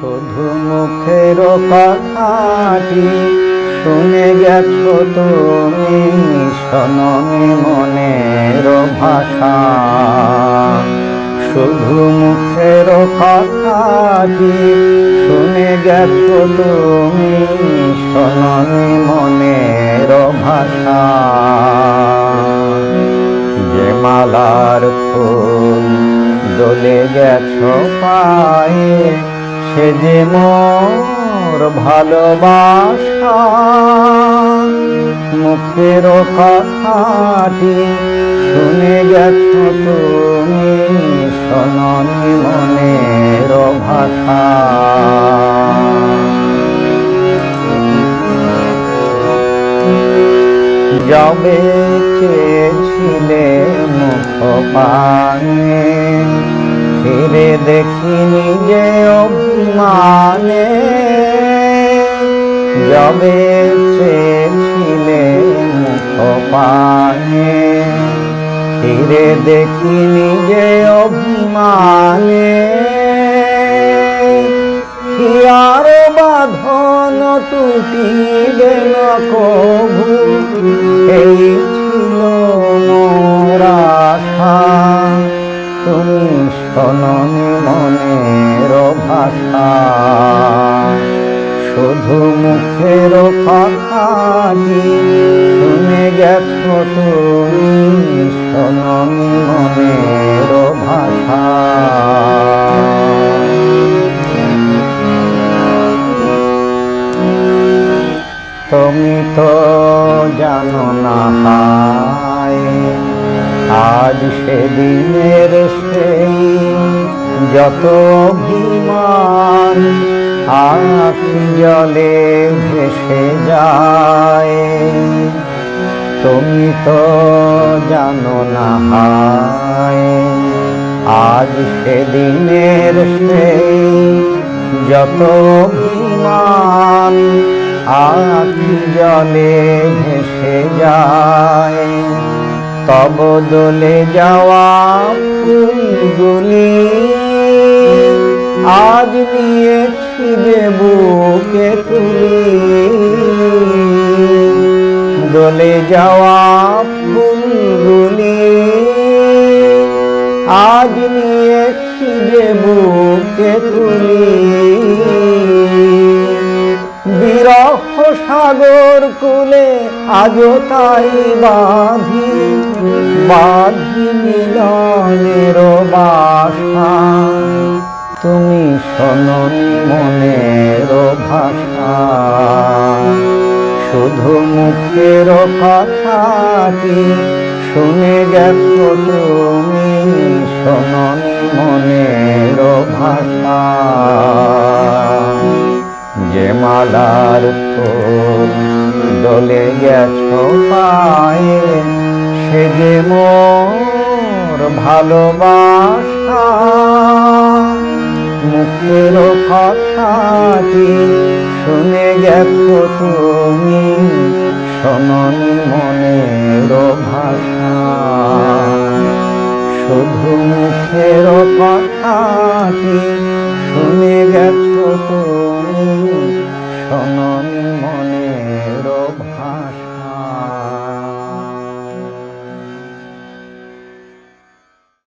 শুধু মুখের কথাটি শুনে গেছো তুমি শোনি মনের ভাষা। শুধু মুখের কথাটি শুনে গেছো তুমি শোনি মনের ভাষা। যে মালার ফুল দলে গেছো পায়ে সে যে মোর ভালোবাসা, মুখের কথাটি শুনে গেছো তুমি শোনি মনের ভাষা। যাবে চেয়েছিলে মুখ পানে ফিরে দেখিনি যে অভিমানে। যাবে চেয়েছিলে মুখ পানে ফিরে দেখিনি যে অভিমানে। হিয়ার বাঁধন টুটিবে না কভু এই শোনি মনের ভাষা। শুধু মুখের কথাটি শুনে গেছো তুমি? শোনি মনের ভাষা। তুমি তো জানো না হায়। আজ সেদিনের সেই যত অভিমান আখি জলে ভেসে যায়। তুমি তো জানো না হায়, আজ সেদিনের সেই যত অভিমান আখি জলে ভেসে যায়। তব দোলে যাওয়া ফুলগুলি আজ নিয়েছি যে বুকে তুলি। দোলে যাওয়া ফুলগুলি আজ নিয়েছি কুলে আজও তাই বাঁধি বাঁধি মিলনের বাসা তুমি শোনি মনের ভাষা। শুধু মুখের কথাটি শুনে গেছো তুমি, শোনি মনের ভাষা। যে মালার ফুল দলে গেছো পায়ে। সে যে মোর ভালোবাসা, মুখের কথাটি শুনে গেছো তুমি শোনি মনের ভাষা। শুধু মুখে